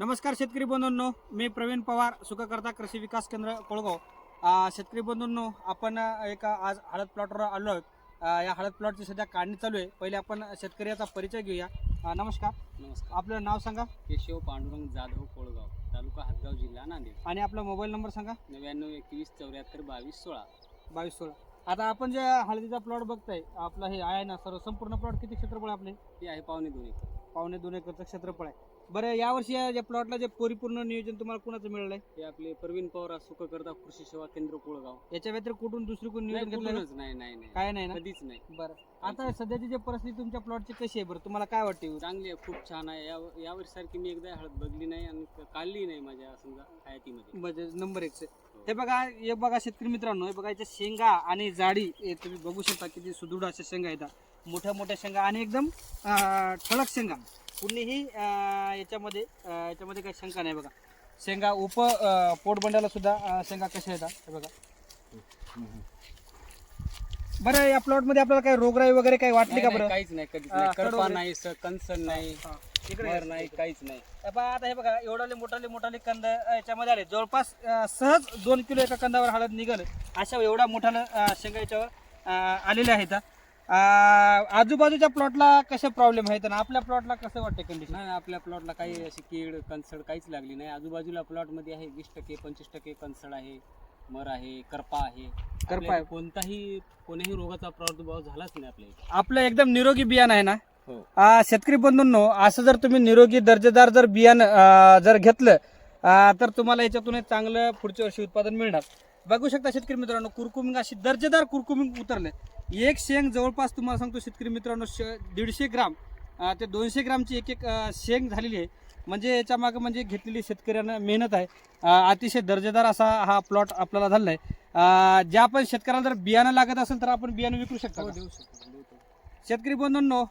नमस्कार शेतकरी बंधूंनो मी प्रवीण पवार सुखकर्ता कृषी विकास केंद्र कोळगाव. शेतकरी बंधूंनो आपण एका आज हळद प्लॉटवर आलो आहोत. या हळद प्लॉटची सध्या काढणी चालू आहे. पहिले आपण शेतकऱ्याचा परिचय घेऊया. नमस्कार. नमस्कार. आपलं नाव सांगा. केशव पांडुरंग जाधव कोळगाव तालुका हातगाव जिल्हा नांदेड. आणि आपला मोबाईल नंबर सांगा. नव्याण्णव एकवीस चौऱ्याहत्तर बावीस सोळा. बावीस सोळा. आता आपण जे हळदीचा प्लॉट बघताय आपला हे आहे ना सर्व संपूर्ण प्लॉट किती क्षेत्रफळ आहे आपले? ते आहे पावणे दोन एकर. पावणे दोन एकरचं क्षेत्रफळ आहे. बरं यावर्षी या या प्लॉटला जे परिपूर्ण नियोजन तुम्हाला कुणाचं मिळालं आहे ते आपले प्रवीण पवार सुखकर्ता कृषी सेवा केंद्र कोळगाव. याच्या व्यतिरिक्त कुठून दुसरी कोण नाही, नियोजन घेतलं कुठूनच नाही नाही नाही. काय नाही ना? कधीच नाही. बरं. आता सध्याची जी परिस्थिती तुमच्या प्लॉटची कशी आहे बरं? तुम्हाला काय वाटते चांगली आहे खूप छान आहे. या यावर्षी सारखी मी एकदा हळद बघली नाही आणि काढली नाही माझ्या समजा हयातीमध्ये. म्हणजे नंबर एक हे. बघा हे बघा शेतकरी मित्रांनो हे बघा याच्या शेंगा आणि जाडी हे तुम्ही बघू शकता किती सुदृढ अशा शेंगा आहेत. मोठ्या मोठ्या शेंगा आणि एकदम अं, ठळक शेंगा. कुणीही याच्यामध्ये याच्यामध्ये काही शंका नाही बघा. शेंगा उप अं, पोटबंड्याला सुद्धा शेंगा कशा येतात हे बघा. बरं या प्लॉटमध्ये आपल्याला काही रोगराई वगैरे काही वाटली का बरं? काहीच नाही कधीच नाही. कडू करपा वगैरे? नाही कणसण नाही मर. नाही काहीच नाही. आता हे बघा एवढाले मोठाले मोठाले कंद याच्यामध्ये आले. जवळपास सहज दोन किलो एका कंदावर हळद निघाल. अशा एवढा मोठा शेंगा याच्यावर अ, आलेले आहेत आजूबाजूच्या प्लॉटला कसे प्रॉब्लेम आहेत आणि आपल्या प्लॉटला कसं वाटते कंडिशन नाही आपल्या प्लॉटला काही अशी कीड कणसड काहीच लागली नाही. आजूबाजूला प्लॉटमध्ये आहे वीस टक्के पंचवीस टक्के कणसड आहे मर आहे करपा आहे. करपा आहे. कोणताही कोणत्याही रोगाचा प्रादुर्भाव झालाच नाही आपल्या इथे. आपलं एकदम निरोगी बियाणं आहे ना? हो. शेतकरी बंधूंनो असं जर तुम्ही निरोगी दर्जेदार जर बियाणं जर घेतलं तर तुम्हाला याच्यातून एक चांगलं पुढच्या वर्षी उत्पादन मिळणार. बघू शकता शेतकरी मित्रांनो कुरकुमिंग अशी दर्जेदार कुरकुमिंग उतरले. एक शेंग जवळपास तुम्हाला सांगतो शेतकरी मित्रांनो श- दीडशे ग्राम ते दोनशे ग्रामची एक एक शेंग झालेली आहे. म्हणजे याच्या मागे म्हणजे घेतलेली शेतकऱ्यांना मेहनत आहे. अतिशय दर्जेदार असा हा प्लॉट आपल्याला झालेला आहे. ज्या पण शेतकऱ्याला जर बियाणं लागत असेल तर आपण बियाणं विकू शकतो का? शकतो देऊ शकतो. शेतकरी बंधूंनो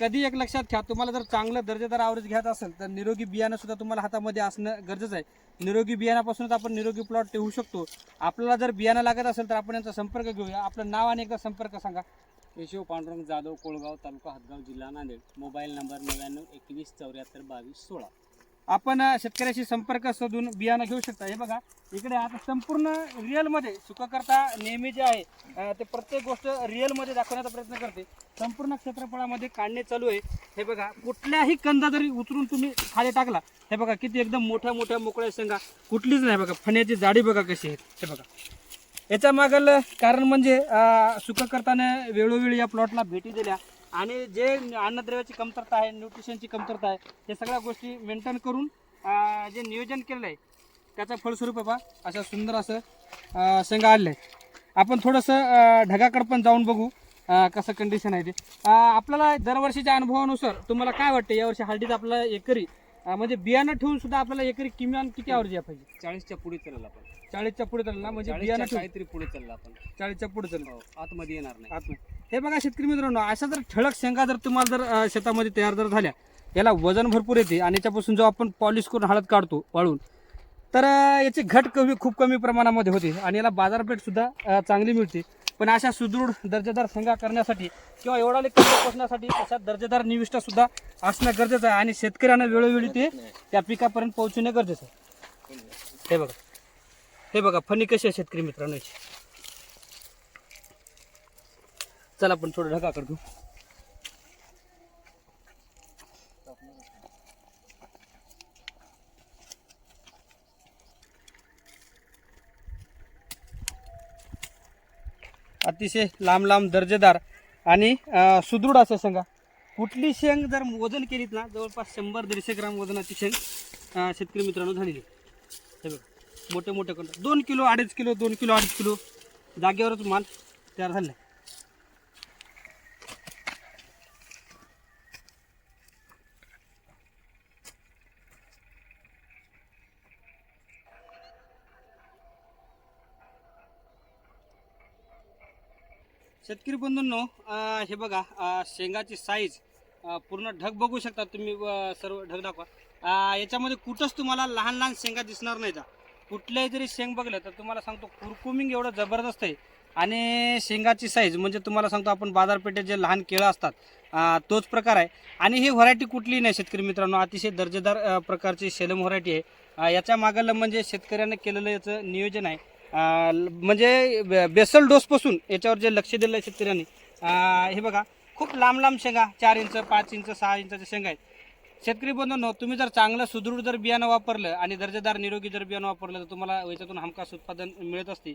कधी एक लक्षात घ्या तुम्हाला जर चांगलं दर्जेदार आवरेज घ्यायचं असेल तर निरोगी बियाणं सुद्धा तुम्हाला हातामध्ये असणं गरजेचं आहे. निरोगी बियाण्यापासूनच आपण निरोगी प्लॉट ठेवू शकतो. आपल्याला जर बियाणं लागत असेल तर आपण यांचा संपर्क घेऊया. आपलं नाव आणि एकदा संपर्क सांगा. केशव पांडुरंग जाधव कोळगाव तालुका हातगाव जिल्हा नांदेड. मोबाईल नंबर नव्याण्णव एकवीस चौऱ्याहत्तर बावीस सोळा. आपण शेतकऱ्याशी संपर्क साधून बियाणं घेऊ शकता. हे बघा इकडे आता संपूर्ण रिअलमध्ये सुखकर्ता नेहमी जे आहे ते प्रत्येक गोष्ट रिअलमध्ये दाखवण्याचा प्रयत्न करते. संपूर्ण क्षेत्रफळामध्ये काढणे चालू आहे. हे बघा कुठल्याही कंदा जरी उतरून तुम्ही खाली टाकला हे बघा किती एकदम मोठ्या मोठ्या मोकळ्या शेंगा. कुठलीच नाही बघा फण्याची जाडी बघा कशी आहे. हे बघा. याच्या मागल कारण म्हणजे सुखकर्ताने वेळोवेळी या प्लॉटला भेटी दिल्या. आणि जे अन्नद्रव्याची कमतरता आहे न्यूट्रिशनची कमतरता आहे हे सगळ्या गोष्टी मेंटेन करून जे नियोजन केलेलं आहे त्याचं फळस्वरूप आहे पहा अशा सुंदर असं शेंगा आलेलं आहे आपण थोडंसं ढगाकडं पण जाऊन बघू कसं कंडिशन आहे ते. आपल्याला दरवर्षीच्या अनुभवानुसार तुम्हाला काय वाटतं? यावर्षी हळदीत आपला एकरी म्हणजे बियाणं ठेवून सुद्धा आपल्याला एकरी किमान किती आवरेज या पाहिजे? चाळीसच्या पुढे चालेल आपण. चाळीसच्या पुढे चाललं ना म्हणजे चाळीसच्या बियाणं ठेवून. काहीतरी पुढे चाललं आपण. चाळीसच्या पुढे चाललं. हो आतमध्ये येणार नाही. आतमध्ये. हे बघा शेतकरी मित्रांनो अशा जर ठळक शेंगा जर तुम्हाला जर अं, शेतामध्ये तयार जर झाल्या याला वजन भरपूर येते आणि याच्यापासून जो आपण पॉलिश करून हळद काढतो वाळून तर अं, याची घट कमी खूप कमी प्रमाणामध्ये होते आणि याला बाजारपेठ सुद्धा अं, चांगली मिळते. पण अशा सुदृढ दर्जेदार शेंगा करण्यासाठी किंवा एवढा कमी पोचण्यासाठी अशा दर्जेदार निविष्ठा सुद्धा असणं गरजेचं आहे आणि शेतकऱ्यांना वेळोवेळी ते त्या पिकापर्यंत पोहोचणे गरजेचं आहे. हे बघा. हे बघा फणी कशी आहे शेतकरी मित्रांनो चला आपण थोडं ढगाकडे घेऊ. अतिशय लांब लांब दर्जेदार आणि सुदृढ असं शेंगा कुठली शेंग जर वजन केलीत ना जवळपास शंभर दीडशे ग्राम वजनाची शेंग शेतकरी मित्रांनो झालेली हे बघा मोठे मोठे कंट दोन किलो अडीच किलो दोन किलो अडीच किलो जागेवरच माल तयार झाले शेतकरी बंधूंनो हे बघा शेंगाची साईज पूर्ण ढग बघू शकता तुम्ही सर्व ढग दाखवा. याच्यामध्ये कुठंच तुम्हाला लहान लहान शेंगा दिसणार नाही का कुठल्याही जरी शेंग बघलं तर तुम्हाला सांगतो कुरकुमिंग एवढं जबरदस्त आहे. आणि शेंगाची साईज म्हणजे तुम्हाला सांगतो आपण बाजारपेठेत जे लहान केळं असतात तोच प्रकार आहे. आणि ही व्हरायटी कुठली नाही शेतकरी मित्रांनो अतिशय दर्जेदार प्रकारची शेलम व्हरायटी आहे. याच्या मागलं म्हणजे शेतकऱ्यानं केलेलं याचं नियोजन आहे. म्हणजे बेसल डोसपासून याच्यावर जे लक्ष दिलं आहे शेतकऱ्यांनी हे बघा खूप लांब लांब शेंगा चार इंच पाच इंच सहा इंचाच्या शेंगा आहेत. शेतकरी बंधूंनो तुम्ही जर चांगलं सुदृढ जर बियाणं वापरलं आणि दर्जेदार निरोगी जर बियाणं वापरलं तर तुम्हाला याच्यातून हमखास उत्पादन मिळत असते.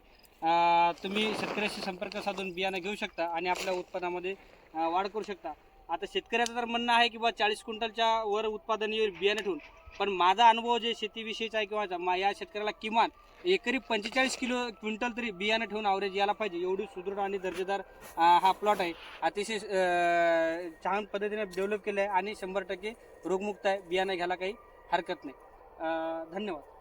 तुम्ही शेतकऱ्याशी संपर्क साधून बियाणं घेऊ शकता आणि आपल्या उत्पादनामध्ये वाढ करू शकता. आता शेतकऱ्याचं तर म्हणणं आहे की बा चाळीस क्विंटलच्या वर उत्पादन येईल बियाणं ठेवून. पण माझा अनुभव जे शेतीविषयीचा आहे किंवा मा- या शेतकऱ्याला किमान एकरी पंचेचाळीस किलो क्विंटल तरी बियाणं ठेवून आवरेज यायला पाहिजे. एवढी सुदृढ आणि दर्जेदार हा प्लॉट आहे. अतिशय छान पद्धतीने डेव्हलप केलं आहे आणि शंभर टक्के रोगमुक्त आहे. बियाणं घ्यायला काही हरकत नाही. धन्यवाद.